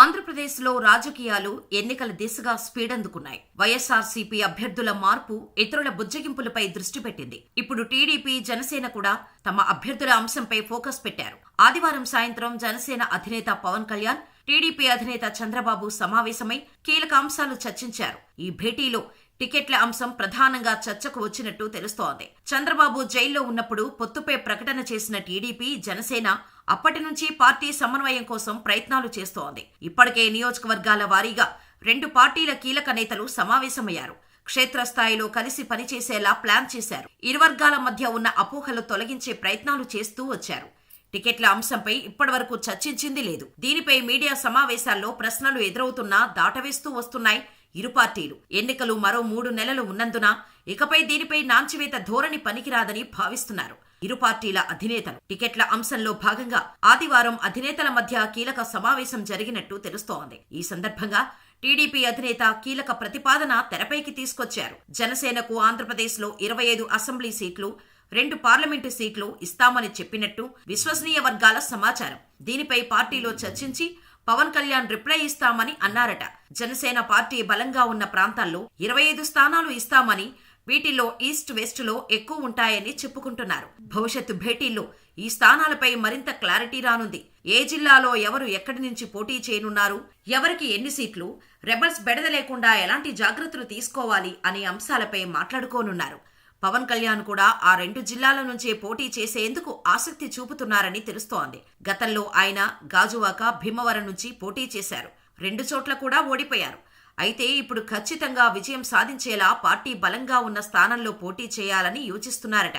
ఆంధ్రప్రదేశ్లో రాజకీయాలు ఎన్నికల దిశగా స్పీడ్ అందుకున్నాయి. వైఎస్ఆర్సీపీ అభ్యర్థుల మార్పు ఇతరుల బుజ్జగింపులపై దృష్టి పెట్టింది. ఇప్పుడు టీడీపీ జనసేన కూడా తమ అభ్యర్థుల అంశంపై ఫోకస్ పెట్టారు. ఆదివారం సాయంత్రం జనసేన అధినేత పవన్ కళ్యాణ్ టీడీపీ అధినేత చంద్రబాబు సమావేశమై కీలక అంశాలు చర్చించారు. ఈ భేటీలో టికెట్ల అంశం ప్రధానంగా చర్చకు వచ్చినట్టు తెలుస్తోంది. చంద్రబాబు జైల్లో ఉన్నప్పుడు పొత్తుపై ప్రకటన చేసిన టీడీపీ జనసేన అప్పటి నుంచి పార్టీ సమన్వయం కోసం ప్రయత్నాలు చేస్తోంది. ఇప్పటికే నియోజకవర్గాల వారీగా రెండు పార్టీల కీలక నేతలు సమావేశమయ్యారు. క్షేత్రస్థాయిలో కలిసి పనిచేసేలా ప్లాన్ చేశారు. ఇరు వర్గాల మధ్య ఉన్న అపోహలు తొలగించే ప్రయత్నాలు చేస్తూ వచ్చారు. టికెట్ల అంశంపై ఇప్పటివరకు చర్చించింది లేదు. దీనిపై మీడియా సమావేశాల్లో ప్రశ్నలు ఎదురవుతున్నా దాటవేస్తూ వస్తున్నాయి. ఇరు పార్టీలు. ఎన్నికలు మరో మూడు నెలలు ఉన్నందున ఇకపై దీనిపై నాంచివేత ధోరణి పనికిరాదని భావిస్తున్నారు. ఇరు పార్టీల అధినేతలు. టికెట్ల అంశంలో భాగంగా ఆదివారం అధినేతల మధ్య కీలక సమావేశం జరిగినట్టు తెలుస్తోంది. ఈ సందర్భంగా టీడీపీ అధినేత కీలక ప్రతిపాదన తెరపైకి తీసుకొచ్చారు. జనసేనకు ఆంధ్రప్రదేశ్లో ఇరవై ఐదు అసెంబ్లీ సీట్లు రెండు పార్లమెంటు సీట్లు ఇస్తామని చెప్పినట్టు విశ్వసనీయ వర్గాల సమాచారం. దీనిపై పార్టీలో చర్చించి పవన్ కళ్యాణ్ రిప్లై ఇస్తామని అన్నారట. జనసేన పార్టీ బలంగా ఉన్న ప్రాంతాల్లో ఇరవై ఐదు స్థానాలు ఇస్తామని వీటిల్లో ఈస్ట్ వెస్ట్లో ఎక్కువ ఉంటాయని చెప్పుకుంటున్నారు. భవిష్యత్తు భేటీల్లో ఈ స్థానాలపై మరింత క్లారిటీ రానుంది. ఏ జిల్లాలో ఎవరు ఎక్కడి నుంచి పోటీ చేయనున్నారు ఎవరికి ఎన్ని సీట్లు రెబల్స్ బెడద లేకుండా ఎలాంటి జాగ్రత్తలు తీసుకోవాలి అనే అంశాలపై మాట్లాడుకోనున్నారు. పవన్ కళ్యాణ్ కూడా ఆ రెండు జిల్లాల నుంచే పోటీ చేసేందుకు ఆసక్తి చూపుతున్నారని తెలుస్తోంది. గతంలో ఆయన గాజువాక భీమవరం నుంచి పోటీ చేశారు. రెండు చోట్ల కూడా ఓడిపోయారు. అయితే ఇప్పుడు ఖచ్చితంగా విజయం సాధించేలా పార్టీ బలంగా ఉన్న స్థానంలో పోటీ చేయాలని యోచిస్తున్నారట.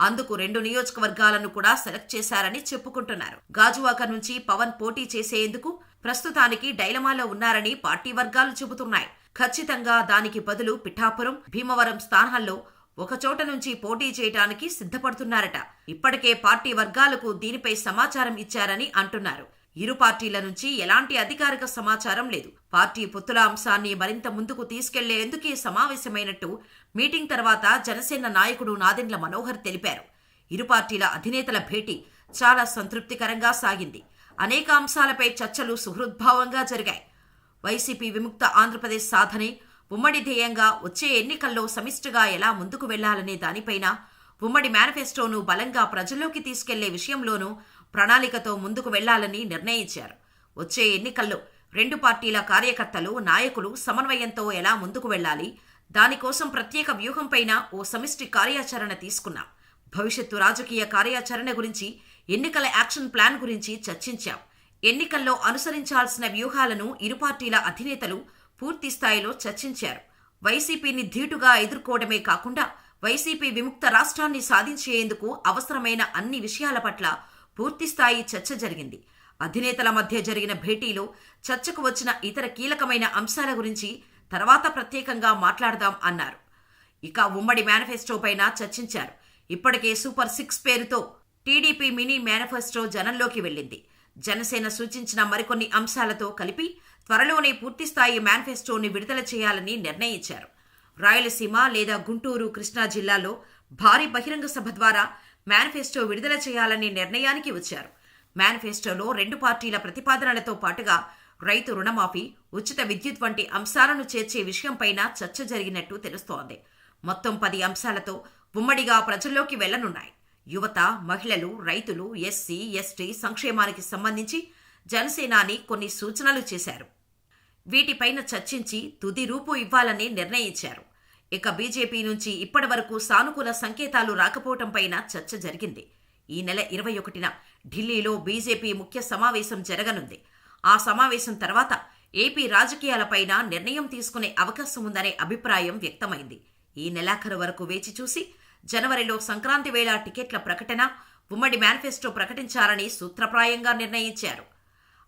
అందుకు రెండు నియోజకవర్గాలను కూడా సెలెక్ట్ చేశారని చెప్పుకుంటున్నారు. గాజువాక నుంచి పవన్ పోటీ చేసేందుకు ప్రస్తుతానికి డైలమాలో ఉన్నారని పార్టీ వర్గాలు చెబుతున్నాయి. ఖచ్చితంగా దానికి బదులు పిఠాపురం భీమవరం స్థానాల్లో ఒకచోట నుంచి పోటీ చేయటానికి సిద్ధపడుతున్నారట. ఇప్పటికే పార్టీ వర్గాలకు దీనిపై సమాచారం ఇచ్చారని అంటున్నారు. ఇరు పార్టీల నుంచి ఎలాంటి అధికారిక సమాచారం లేదు. పార్టీ పొత్తుల అంశాన్ని మరింత ముందుకు తీసుకెళ్ళేందుకే సమావేశమైనట్టు మీటింగ్ తర్వాత జనసేన నాయకుడు నాదెండ్ల మనోహర్ తెలిపారు. ఇరు పార్టీల అధినేతల భేటీ చాలా సంతృప్తికరంగా సాగింది. అనేక అంశాలపై చర్చలు సుహృద్భావంగా జరిగాయి. వైసీపీ విముక్త ఆంధ్రప్రదేశ్ సాధనే ఉమ్మడి ధ్యేయంగా వచ్చే ఎన్నికల్లో సమిష్టిగా ఎలా ముందుకు వెళ్ళాలనే దానిపైన ఉమ్మడి మేనిఫెస్టోను బలంగా ప్రజల్లోకి తీసుకెళ్ళే విషయంలోనూ ప్రణాళికతో ముందుకు వెళ్ళాలని నిర్ణయించారు. వచ్చే ఎన్నికల్లో రెండు పార్టీల కార్యకర్తలు నాయకులు సమన్వయంతో ఎలా ముందుకు వెళ్ళాలి దానికోసం ప్రత్యేక వ్యూహంపైన ఓ సమిష్టి కార్యాచరణ తీసుకున్నాం. భవిష్యత్తు రాజకీయ కార్యాచరణ గురించి ఎన్నికల యాక్షన్ ప్లాన్ గురించి చర్చించాం. ఎన్నికల్లో అనుసరించాల్సిన వ్యూహాలను ఇరు పార్టీల అధినేతలు పూర్తి స్థాయిలో చర్చించారు. వైసీపీని ధీటుగా ఎదుర్కోవడమే కాకుండా వైసీపీ విముక్త రాష్ట్రాన్ని సాధించేందుకు అవసరమైన అన్ని విషయాల పట్ల పూర్తిస్థాయి చర్చ జరిగింది. అధినేతల మధ్య జరిగిన భేటీలో చర్చకు వచ్చిన ఇతర కీలకమైన అంశాల గురించి తర్వాత ప్రత్యేకంగా మాట్లాడదాం అన్నారు. ఇక ఉమ్మడి మేనిఫెస్టోపైన చర్చించారు. ఇప్పటికే సూపర్ సిక్స్ పేరుతో టీడీపీ మినీ మేనిఫెస్టో జనంలోకి వెళ్ళింది. జనసేన సూచించిన మరికొన్ని అంశాలతో కలిపి త్వరలోనే పూర్తిస్థాయి మేనిఫెస్టోని విడుదల చేయాలని నిర్ణయించారు. రాయలసీమ లేదా గుంటూరు కృష్ణా జిల్లాలో భారీ బహిరంగ సభ ద్వారా మేనిఫెస్టో విడుదల చేయాలనే నిర్ణయానికి వచ్చారు. మేనిఫెస్టోలో రెండు పార్టీల ప్రతిపాదనలతో పాటుగా రైతు రుణమాఫీ ఉచిత విద్యుత్ వంటి అంశాలను చేర్చే విషయంపైన చర్చ జరిగినట్టు తెలుస్తోంది. మొత్తం పది అంశాలతో ఉమ్మడిగా ప్రజల్లోకి వెళ్ళనున్నాయి. యువత మహిళలు రైతులు ఎస్సీ ఎస్టీ సంక్షేమానికి సంబంధించి జనసేనాని కొన్ని సూచనలు చేశారు. వీటిపైన చర్చించి తుది రూపు ఇవ్వాలని నిర్ణయించారు. ఇక బీజేపీ నుంచి ఇప్పటి వరకు సానుకూల సంకేతాలు రాకపోవటంపైన చర్చ జరిగింది. ఈ నెల ఇరవై ఒకటిన ఢిల్లీలో బీజేపీ ముఖ్య సమావేశం జరగనుంది. ఆ సమావేశం తర్వాత ఏపీ రాజకీయాలపైన నిర్ణయం తీసుకునే అవకాశం ఉందనే అభిప్రాయం వ్యక్తమైంది. ఈ నెలాఖరు వరకు వేచి చూసి జనవరిలో సంక్రాంతి వేళ టికెట్ల ప్రకటన ఉమ్మడి మేనిఫెస్టో ప్రకటించాలని సూత్రప్రాయంగా నిర్ణయించారు.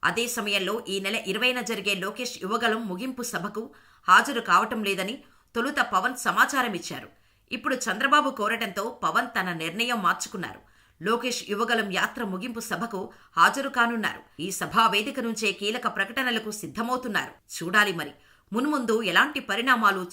అదే సమయంలో ఈ నెల ఇరవైన జరిగే లోకేష్ యువగలం ముగింపు సభకు హాజరు కావటం లేదని తొలుత పవన్ సమాచారం ఇచ్చారు. ఇప్పుడు చంద్రబాబు కోరటంతో పవన్ తన నిర్ణయం మార్చుకున్నారు. లోకేష్ యువగలం యాత్ర ముగింపు సభకు హాజరు కానున్నారు. ఈ సభా వేదిక నుంచే కీలక ప్రకటనలకు సిద్ధమవుతున్నారు. చూడాలి మరి. మున్ముందు ఎలాంటి పరిణామాలు